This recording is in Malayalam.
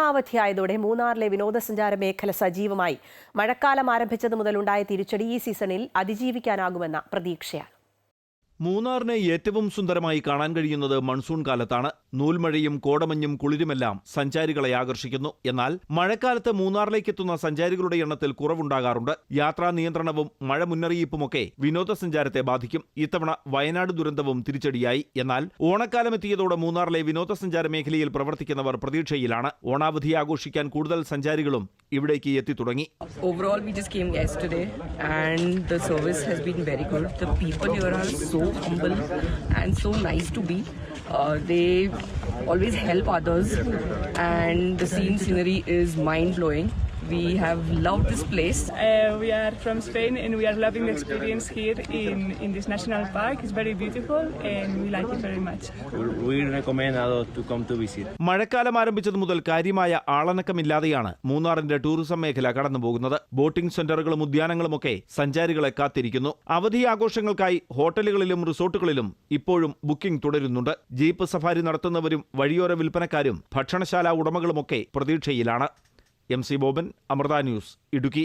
ഓണാവധിയായതോടെ മൂന്നാറിലെ വിനോദസഞ്ചാര മേഖല സജീവമായി. മഴക്കാലം ആരംഭിച്ചത് മുതലുണ്ടായ തിരിച്ചടി ഈ സീസണിൽ അതിജീവിക്കാനാകുമെന്ന പ്രതീക്ഷയാണ്. മൂന്നാറിനെ ഏറ്റവും സുന്ദരമായി കാണാൻ കഴിയുന്നത് മൺസൂൺ കാലത്താണ്. നൂൽമഴയും കോടമഞ്ഞും കുളിരുമെല്ലാം സഞ്ചാരികളെ ആകർഷിക്കുന്നു. എന്നാൽ മഴക്കാലത്ത് മൂന്നാറിലേക്കെത്തുന്ന സഞ്ചാരികളുടെ എണ്ണത്തിൽ കുറവുണ്ടാകാറുണ്ട്. യാത്രാ നിയന്ത്രണവും മഴ മുന്നറിയിപ്പുമൊക്കെ വിനോദസഞ്ചാരത്തെ ബാധിക്കും. ഇത്തവണ വയനാട് ദുരന്തവും തിരിച്ചടിയായി. എന്നാൽ ഓണക്കാലം എത്തിയതോടെ മൂന്നാറിലെ വിനോദസഞ്ചാര മേഖലയിൽ പ്രവർത്തിക്കുന്നവർ പ്രതീക്ഷയിലാണ്. ഓണാവധി ആഘോഷിക്കാൻ കൂടുതൽ സഞ്ചാരികളും ഇവിടേക്ക് എത്തിത്തുടങ്ങി. Overall, we just came yesterday and the service has been very good. The people here are humble and so nice to be. Uh, they always help others, and the scene scenery is mind blowing. We have loved this place. Uh, we are from Spain and we are loving the experience here in, in this national park. It's very beautiful and we like it very much. we recommend to come to visit. മഴക്കാലം ആരംഭിച്ചത് മുതൽ കാര്യമായ ആളനക്കമില്ലാതെയാണ് മൂന്നാറിന്റെ ടൂറിസം മേഖല കടന്നുപോകുന്നത് ബോട്ടിംഗ് സെന്ററുകളും ഉദ്യാനങ്ങളുമൊക്കെ സഞ്ചാരികളെ കാത്തിരിക്കുന്നു അവധി ആഘോഷങ്ങൾക്കായി ഹോട്ടലുകളിലും റിസോർട്ടുകളിലും ഇപ്പോഴും ബുക്കിംഗ് തുടരുന്നുണ്ട് ജീപ്പ് സഫാരി നടത്തുന്നവരും വഴിയോര വിൽപ്പനക്കാരും ഭക്ഷണശാല ഉടമകളുമൊക്കെ പ്രതീക്ഷയിലാണ് M C Boban Amrita news Idukki.